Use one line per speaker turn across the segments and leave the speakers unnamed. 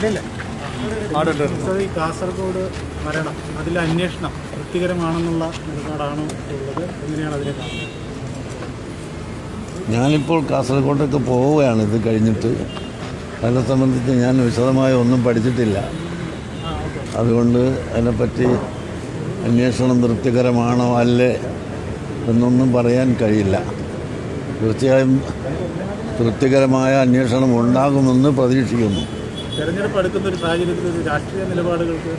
sir, ഈ കാസർഗോഡ് മരണം അതിൽ അന്വേഷണം തൃപ്തികരമാണെന്നുള്ള നിലപാടാണ് ഉള്ളത്. എങ്ങനെയാണ് അതിനെ കാണുന്നത്?
ഞാനിപ്പോൾ കാസർഗോഡൊക്കെ പോവുകയാണ് ഇത് കഴിഞ്ഞിട്ട്. അതിനെ സംബന്ധിച്ച് ഞാൻ വിശദമായി ഒന്നും പഠിച്ചിട്ടില്ല. അതുകൊണ്ട് അതിനെപ്പറ്റി അന്വേഷണം തൃപ്തികരമാണോ അല്ലേ എന്നൊന്നും പറയാൻ കഴിയില്ല. തീർച്ചയായും തൃപ്തികരമായ അന്വേഷണം ഉണ്ടാകുമെന്ന് പ്രതീക്ഷിക്കുന്നു.
തെരഞ്ഞെടുപ്പ് അടുക്കുന്ന ഒരു സാഹചര്യത്തിൽ ഒരു രാഷ്ട്രീയ നിലപാടുകൾക്ക്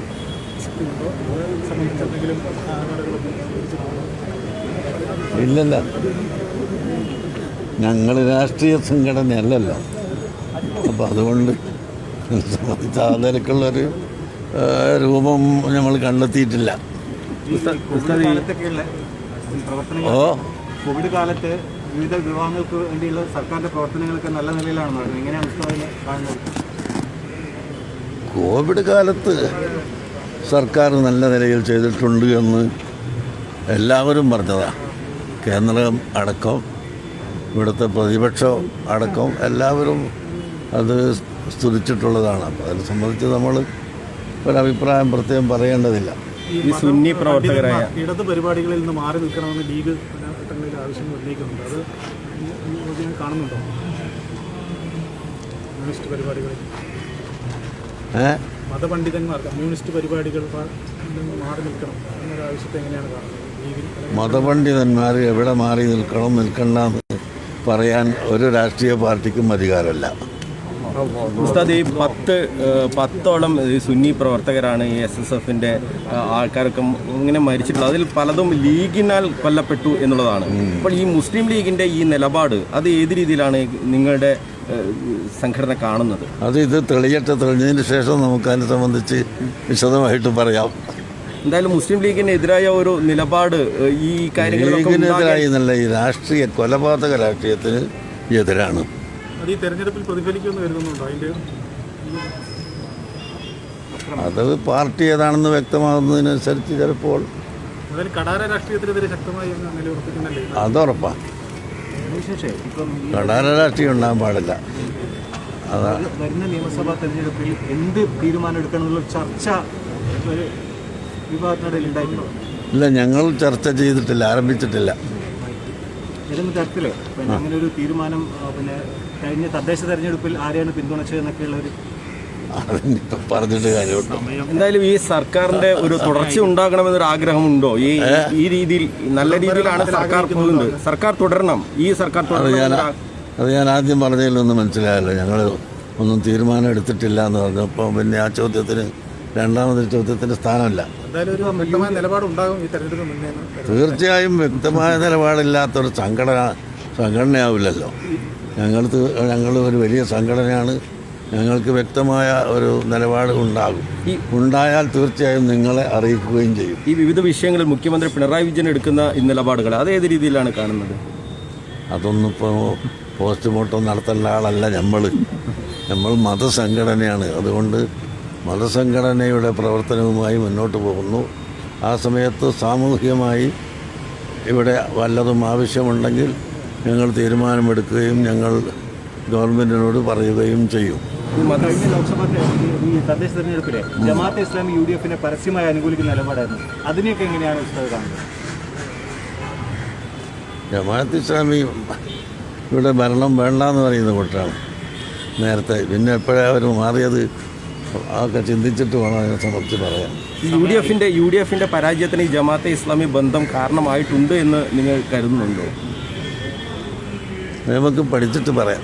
ഇല്ലല്ല. ഞങ്ങൾ രാഷ്ട്രീയ സംഘടനയല്ലല്ലോ. അപ്പം അതുകൊണ്ട് സംബന്ധിച്ച സംബന്ധിച്ച് ആ നിലക്കുള്ളൊരു രൂപം നമ്മൾ കണ്ടെത്തിയിട്ടില്ല. ഓ.
കോവിഡ് കാലത്ത് വിവിധ വിഭാഗങ്ങൾക്ക് വേണ്ടിയുള്ള സർക്കാരിന്റെ പ്രവർത്തനങ്ങളൊക്കെ നല്ല നിലയിലാണ് എങ്ങനെയാണ് കാണുന്നത്
കോവിഡ് കാലത്ത് സർക്കാർ നല്ല നിലയിൽ ചെയ്തിട്ടുണ്ട് എന്ന് എല്ലാവരും പറഞ്ഞതാണ് കേന്ദ്രം അടക്കം ഇവിടുത്തെ പ്രതിപക്ഷം അടക്കം എല്ലാവരും അത് സ്തുതിച്ചിട്ടുള്ളതാണ്. അപ്പോൾ അതിനെ സംബന്ധിച്ച് നമ്മൾ ഒരഭിപ്രായം പ്രത്യേകം പറയേണ്ടതില്ല.
ഈ സുന്നി പ്രവർത്തകരായ ഇടത് പരിപാടികളിൽ നിന്ന് മാറി നിൽക്കണമെന്ന് ലീഗ് ആവശ്യം ഘട്ടങ്ങളിൽ ഉന്നയിക്കുന്നുണ്ട്. അത് കാണുന്നുണ്ടോ? കമ്മ്യൂണിസ്റ്റ് പരിപാടികളിൽ. മതപണ്ഡിതന്മാർ കമ്മ്യൂണിസ്റ്റ് പരിപാടികൾ മാറി നിൽക്കണം എന്നൊരു ആവശ്യത്തെ എങ്ങനെയാണ് കാണുന്നത്?
മതപണ്ഡിതന്മാർ എവിടെ മാറി നിൽക്കണം നിൽക്കണ്ട എന്ന് പറയാൻ ഒരു രാഷ്ട്രീയ പാർട്ടിക്കും അധികാരമല്ല.
ഉസ്താദ് ഈ പത്ത് പത്തോളം ഈ സുന്നി പ്രവർത്തകരാണ് ഈ എസ് എസ് എഫിന്റെ ആൾക്കാരൊക്കെ ഇങ്ങനെ മരിച്ചിട്ടുള്ളത്. അതിൽ പലതും ലീഗിനാൽ കൊല്ലപ്പെട്ടു എന്നുള്ളതാണ്. അപ്പോൾ ഈ മുസ്ലിം ലീഗിന്റെ ഈ നിലപാട് അത് ഏത് രീതിയിലാണ് നിങ്ങളുടെ സംഘടന കാണുന്നത്.
അത് ഇത് തെളിയട്ടെ തെളിഞ്ഞതിന് ശേഷം നമുക്ക് അതിനെ സംബന്ധിച്ച് വിശദമായിട്ട് പറയാം.
എന്തായാലും മുസ്ലിം ലീഗിനെതിരായ ഒരു നിലപാട് ഈ കാര്യങ്ങളിലൊക്കെ
ലീഗിനെതിരായി
ഉണ്ടാകാൻ-
ഈ രാഷ്ട്രീയ കൊലപാതക രാഷ്ട്രീയത്തിന് എതിരാണ്.
അത് ഈ തെരഞ്ഞെടുപ്പിൽ പ്രതിഫലിക്കുമെന്ന് കരുതുന്നുണ്ടോ അതിന്റെ?
അത് പാർട്ടി ഏതാണെന്ന് വ്യക്തമാകുന്നതിനനുസരിച്ച് ചിലപ്പോൾ അതുറപ്പാണ്
അതിനുശേഷം ഇപ്പം
രാഷ്ട്രീയം ഉണ്ടാകാൻ പാടില്ല. അതാണ്
വരുന്ന നിയമസഭാ തെരഞ്ഞെടുപ്പിൽ എന്ത് തീരുമാനം എടുക്കണമെന്നുള്ള ചർച്ച വിഭാഗത്തിനിടയിൽ ഉണ്ടായിട്ടുണ്ടോ?
ഇല്ല ഞങ്ങൾ ചർച്ച ചെയ്തിട്ടില്ല ആരംഭിച്ചിട്ടില്ല.
ഏതെങ്കിലും തരത്തിൽ അങ്ങനെ ഒരു തീരുമാനം പിന്നെ കഴിഞ്ഞ തദ്ദേശ തെരഞ്ഞെടുപ്പിൽ ആരെയാണ് പിന്തുണച്ചതെന്നൊക്കെയുള്ള ഒരു
അതിനിപ്പം പറഞ്ഞിട്ട് കാര്യമുണ്ടോ?
എന്തായാലും ഈ സർക്കാരിന്റെ ഒരു തുടർച്ച ഉണ്ടാകണമെന്നൊരു ആഗ്രഹമുണ്ടോ? ഈ ഈ രീതിയിൽ നല്ല രീതിയിലാണ് സർക്കാർ പോകുന്നത്. സർക്കാർ തുടരണം. ഈ സർക്കാർ
അത് ഞാൻ
തുടരണം
അത് ഞാൻ ആദ്യം പറഞ്ഞതിലൊന്നും മനസ്സിലായല്ലോ. ഞങ്ങൾ ഒന്നും തീരുമാനം എടുത്തിട്ടില്ല എന്ന് പറഞ്ഞപ്പോൾ പിന്നെ ആ ചോദ്യത്തിന് രണ്ടാമത് ചോദ്യത്തിന്റെ സ്ഥാനമില്ല.
എന്തായാലും ഒരു വ്യക്തമായ നിലപാട് ഉണ്ടാകും ഈ തെരഞ്ഞെടുപ്പ് മുന്നേ എന്ന്
തീർച്ചയായും വ്യക്തമായ നിലപാടില്ലാത്തൊരു സംഘടന സംഘടനയാവില്ലല്ലോ. ഞങ്ങൾ ഞങ്ങൾ ഒരു വലിയ സംഘടനയാണ്. ഞങ്ങൾക്ക് വ്യക്തമായ ഒരു നിലപാട് ഉണ്ടാകും. ഈ ഉണ്ടായാൽ തീർച്ചയായും നിങ്ങളെ അറിയിക്കുകയും ചെയ്യും.
ഈ വിവിധ വിഷയങ്ങളിൽ മുഖ്യമന്ത്രി പിണറായി വിജയൻ എടുക്കുന്ന ഈ നിലപാടുകൾ അത് ഏത് രീതിയിലാണ് കാണുന്നത്?
അതൊന്നും ഇപ്പോൾ പോസ്റ്റ്മോർട്ടം നടത്തേണ്ട ആളല്ല നമ്മൾ നമ്മൾ മതസംഘടനയാണ്. അതുകൊണ്ട് മതസംഘടനയുടെ പ്രവർത്തനവുമായി മുന്നോട്ട് പോകുന്നു. ആ സമയത്ത് സാമൂഹികമായി ഇവിടെ വല്ലതും ആവശ്യമുണ്ടെങ്കിൽ ഞങ്ങൾ തീരുമാനമെടുക്കുകയും ഞങ്ങൾ ഗവൺമെന്റിനോട് പറയുകയും ചെയ്യും.
കഴിഞ്ഞ ലോക്സഭാ ഈ തദ്ദേശ തെരഞ്ഞെടുപ്പിലെ ജമാഅത്തെ ഇസ്ലാമി യു ഡി എഫിനെ പരസ്യമായി അനുകൂലിക്കുന്ന നിലപാടായിരുന്നു. അതിനെയൊക്കെ എങ്ങനെയാണ് ഉസ്താദ് കാണുന്നത്?
ജമാഅത്ത് ഇസ്ലാമി ഇവിടെ ഭരണം വേണ്ട എന്ന് പറയുന്ന കൂട്ടാണ് നേരത്തെ പിന്നെ എപ്പോഴാണ് അവർ മാറിയത്? അതൊക്കെ ചിന്തിച്ചിട്ട് വേണം അതിനെ സംബന്ധിച്ച് പറയാൻ.
യു ഡി എഫിന്റെ യു ഡി എഫിന്റെ പരാജയത്തിന് ഈ ജമാഅത്തെ ഇസ്ലാമി ബന്ധം കാരണമായിട്ടുണ്ട് എന്ന് നിങ്ങൾ കരുതുന്നുണ്ടോ?
നമുക്ക് പഠിച്ചിട്ട് പറയാം.